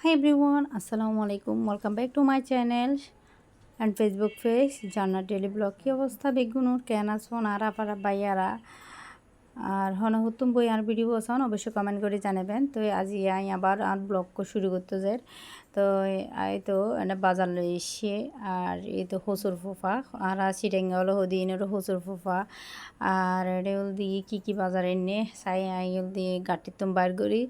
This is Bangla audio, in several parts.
Hi everyone, আসসালামু আলাইকুম Welcome back to my channel and Facebook page, জান্নার ডেলি ব্লগ কী অবস্থা বেগুনুর? কেন আসুন আর আপারা বাইয়ারা আর হন হুতুম বই আর ভিডিও বসান অবশ্যই কমেন্ট করে জানাবেন। তো আজি আই আবার আর ব্লগ শুরু করতে যাই তো এই তো এটা বাজার এসে আর এই তো হসুর ফুফা আর চিটেঙ্গা হলো হদিনের হসুর ফুফা। আর এটা দিয়ে কী কী বাজার এনে চাই আই দিয়ে গাটির তুম বাইর করি।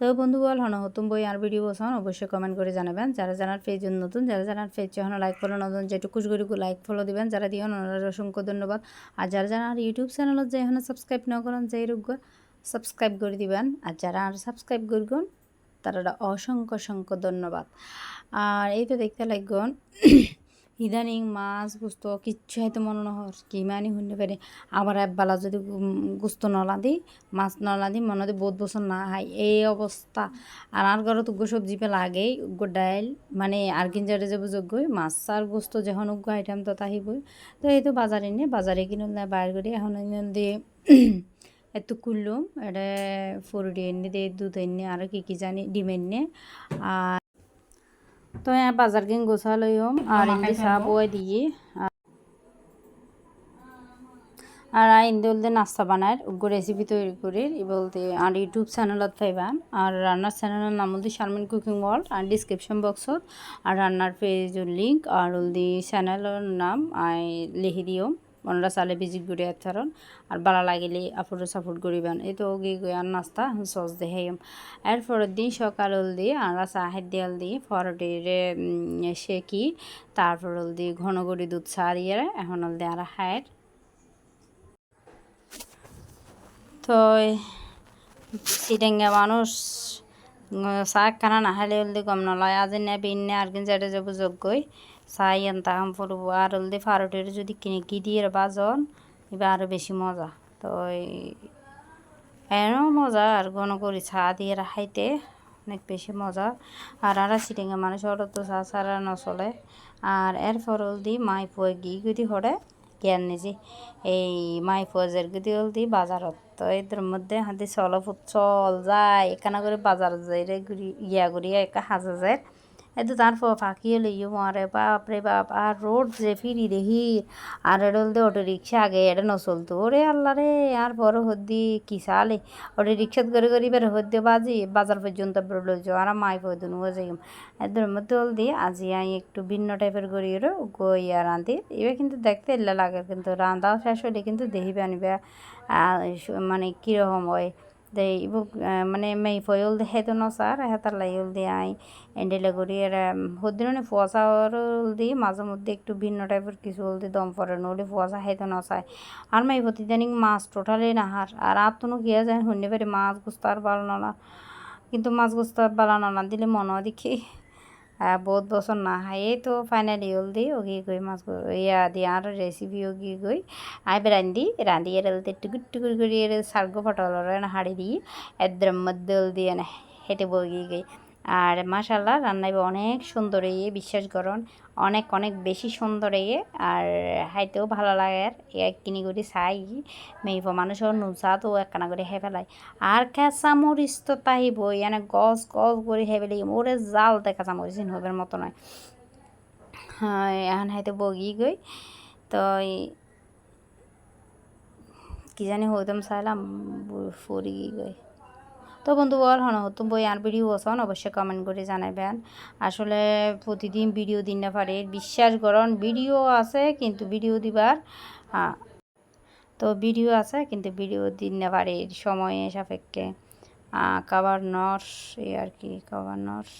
তো বন্ধুগল হন হতুম বই আর ভিডিও বসান অবশ্যই কমেন্ট করে জানাবেন। যারা জানার পেজ নতুন, যারা জানার পেজ যখন লাইক ফলো নতুন যেটুকু করিকু লাইক ফলো দিবেন, যারা দিয়ে ওনারা অসংখ্য ধন্যবাদ। আর যারা জানার ইউটিউব চ্যানেলত যে এখন সাবস্ক্রাইব না করেন, যে রোগ সাবস্ক্রাইব করে দিবেন। আর যারা আর সাবস্ক্রাইব করবেন তারা অসংখ্য অসংখ্য ধন্যবাদ। আর এই তো দেখতে লাগবেন ইদানিং মাছ গুস্ত কিচ্ছু হয়তো মনে নহর কিমানি শুনতে পারে আবার একবেলা যদি গুস্ত নলা দিই মাছ নলা দিই মনে হয় বহুত বছর না হয় এই অবস্থা আর আর ঘরে তো সবজি পেলা আগেই উগ্র ডাইল মানে আর কিনজারে যাব যোগ্য মাছ আর গোস্ত যখন উগ্র আইটেম তো তাহিবই তো এই তো বাজারে নিয়ে বাজারে কিনে বাইর করি এখন দিয়ে এত কুললুম এটা ফুরুটি এনে দিয়ে দুধ এনে আর কি কি জানি, ডিম এনে। আর তো হ্যাঁ বাজার কিন গোছা লইম আর এমনি চা বয় দিয়ে আর ইন্দি বলতে নাস্তা বানায় উগ্র রেসিপি তৈরি করি বলতে আর ইউটিউব চ্যানেলত পাইবা। আর রান্নার চ্যানেলের নাম হলদি শারমিন কুকিং ওয়ার্ল্ড আর ডিসক্রিপশন বক্সত আর রান্নার পেজের লিঙ্ক আর হলদি চ্যানেলের নাম আই লিখি দিও। ওনারা চালে ভিজিট করে এথারণ আর বালা লাগিলে আপুরে সাপোর্ট করিবেন এই তো গিয়ে আর নাস্তা সস দেখাইম এরপরের দিন সকাল দিয়ে আমরা চাহের দিয়ে ফরটিরে শেকি তারপর দিয়ে ঘন করে দুধ ছাড়িয়ে এখন দিয়ে আর হায়ের। তো সিটেঙ্গা মানুষ চাহ খানা নাহালে হলদি গম নলয়, আজ নে বিন নে আর কিন যাতে যাব যোগ্যই। চাই আনতা হাম পড়ব আর হলদি ফারুটের যদি কিনে কি দিয়ে বাজন এবার আরও বেশি মজা। তো এনও মজা আর ঘন করি চা দিয়ে রাখাইতে অনেক বেশি মজা। আর আর সিটেঙ্গা মানুষ ওটা তো চা ছাড়া নচলে আর এরপর হলদি মাই পুয়ে গি গুদি হরে জ্ঞান নিজে। এই মাই ফজের গুদি হলদি বাজারত তো এদের মধ্যে হাতে চল চল যায়। এখানে করে বাজার যাই রে ঘুরি ইয়া করিয়া একা হাজা যায়। এতো তারপর ফাঁকিয়ে লইও মারে বাপ রে বাপ আর রোড যে ফিরি দেখি আর এটা বলতে অটো রিক্সা আগে এটা নচলতো ওরে আল্লাহ রে আর বড় হদ্দি কি সালে অটো রিক্সাত করে করি বের হদ্দি বাজি বাজার পর্যন্ত যাও আর মাই পদ নুয়ে যাই এদের মধ্যে হল দিয়ে আজি আমি একটু ভিন্ন টাইপের করি ওরে গই আর রাঁধি এবার কিন্তু দেখতে এলে লাগে কিন্তু রান্ধাও শেষ হলে কিন্তু দেখিবে আনিবে মানে কীরকম হয় দে ইবুক মানে মেই ফয়ল দে হেতো নসার হেতার লাইল দে আই এন্ডেলে করি এর হদিনে ফুয়াশা দি মাঝে মধ্যে একটু ভিন্ন টাইপের কিছু হলদি দম পরে নলে ফুয়াশা হেতো নসায় আর মাই প্রতিদিন মাছ টোটালি না হার আর আর তো গিয়া যায় শুনতে পারি মাছ গুস্তার বাড়ানো না কিন্তু মাছ গুস্তার বাড়ানো না দিলে মনে দেখি বহুত বছর না খাই এই তো ফাইনালি হল দি ওগি গই মাছ ইয়া দি আর রেসিপি ওগি গই আইবে রান্ধি রান্ধি এর টুকুর টুকুর করে এর সার্গ ফটল হাড়ি দিয়ে এদ্রম মধ্যে দি হেঁটে বগি গই আর মাশাল্লাহ রান্নাই অনেক সুন্দর ইয়ে বিশ্বাস করুন অনেক অনেক বেশি সুন্দর ইয়ে আর হাইতেও ভালো লাগে। আর এক কিনি করে চাই মেইব মানুষের নুচা তো একখানা করে হে ফেলাই। আর কেঁচা মরিচ তো তাহিব এনে গছ গছ করে হে ফেলি ওরে জাল দেয় কাঁচা মরিচ হবের মতো নয়। হ্যাঁ এখন হাইতে বগি গই। তো কি জানি হইতাম চাইলাম ফুরি গই। তো বন্ধু বল হন হতো বই আর ভিডিও বসন অবশ্যই কমেন্ট করে জানাবেন আসলে প্রতিদিন ভিডিও দিন না পারে বিশ্বাস করন, ভিডিও আছে কিন্তু ভিডিও দিবার তো ভিডিও আছে কিন্তু ভিডিও দিন না পারে সময়ে সাপেক্ষে। কাবার নর্স, এই আর কি, কাবার নর্স।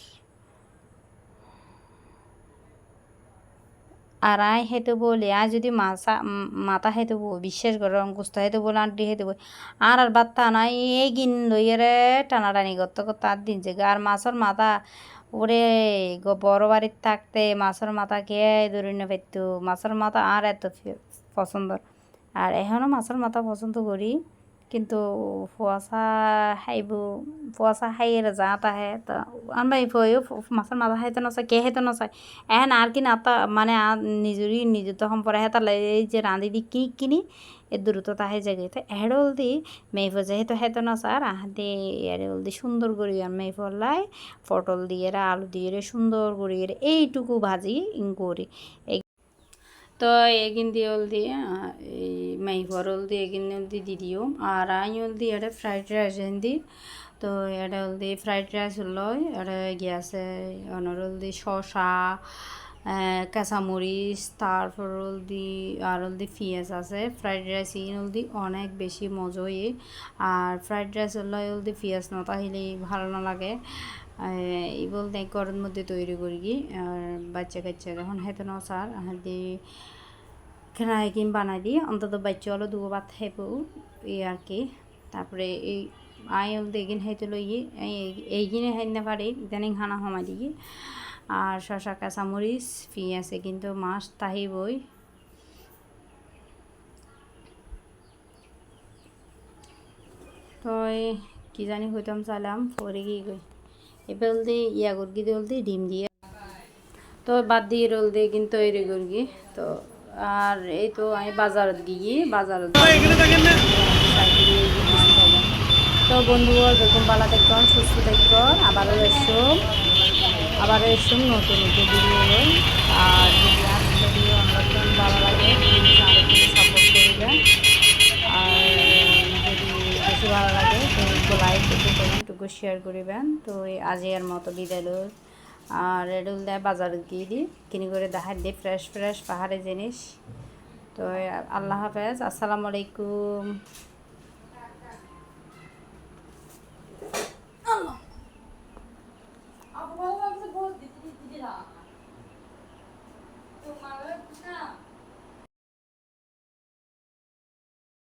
আর আয় হেতে বলে আয় যদি মাথা মাথা হেতে বো বিশ্বাস করে অঙ্কুস্ত হেতে বলে আন্টি হেতে বই আর আর বাত্তা নাই, এই গিন লইয়ারে টানাটানি করতে করতে আর দিন যে আর মাছের মাথা, ওরে বড় বাড়ির থাকতে মাছের মাথা খেয়ে ধরে নে পাইতো মাছের মাথা আর এত পছন্দ আর এখনও মাছের মাথা পছন্দ করি। কিন্তু ফুয়াশা খাইব ফুয়াশা খাইয়ের যা তাহে তা এই ফয়ে মাছের মাথা খাইতে নচায়, কে খাইতে নচায়। এহেন আর কিনা তা মানে নিজের তো সম্পর্কে হেতালে এই যে রাঁধি দি কি কিনি এ দ্রুত তাহে জায়গায় তো এড়ল দি মেইফ যেহেতু হেতো নচার আহাতে এড়ল দি সুন্দর করি আর মেইফ লাই, পটল দিয়ে আলু দিয়ে সুন্দর করি এইটুকু ভাজি করি তো এগিন দিয়ে হলদি এই মাইফর হলদি এগিন হলদি দি দিও। আর আই হলদি এটা ফ্রাইড রাইস দি। তো এটা হলদি ফ্রাইড রাইস লয় এটা গিয়াছে অনর হলদি শশা কাঁচামরিচ, তারপর হলদি আর হলদি পিঁয়াজ আছে। ফ্রাইড রাইস ইন হলদি অনেক বেশি মজই আর ফ্রাইড রাইস লয় হলদি পিঁয়াজ নতা হলে ভালো না লাগে। এই বলতে গরম মধ্যে তৈরি করি। আর বাচ্চা কাচ্চা যখন হেতে নসার হাতে খেলায় কিন বানাই দিই। অন্তত বাচ্চা হলো দুগো ভাত খাইবো এই আর কি। তারপরে এই আই দেখিন হাইতে লই এইগিনে হাই না পারি ইদানিং খানা সময় দিই। আর শশা কাঁচামরিচ, পিঁয়াজে কিন্তু মাছ তাহিবই। তো কি জানি হইতাম চালাম, পরে গিয়ে গই এবার দি ইয়া করগি দি ডিম দিয়ে। তো বাদ দিয়ে রোল দিয়ে কিন্তু তৈরি করগি তো আর এই তো আমি বাজারত গিয়ে বাজারত তো বন্ধুগণ যেরকম ভালো দেখবেন সুস্থ দেখবেন আবারও এসুম আবারও এসুম নতুন নতুন ভিডিও আর যদি আপনার ভিডিও অন্যরকম ভালো লাগে সাপোর্ট করবেন আর যদি বেশি ভালো লাগে তো লাইক একটু শেয়ার করিবেন। তো আজ আর মতো বিদায় আর এডুল দেয় বাজারে গিয়ে দিই কিনে করে দেখার দিই ফ্রেশ ফ্রেশ পাহাড়ের জিনিস। তো আল্লাহ হাফেজ, আসসালামু আলাইকুম।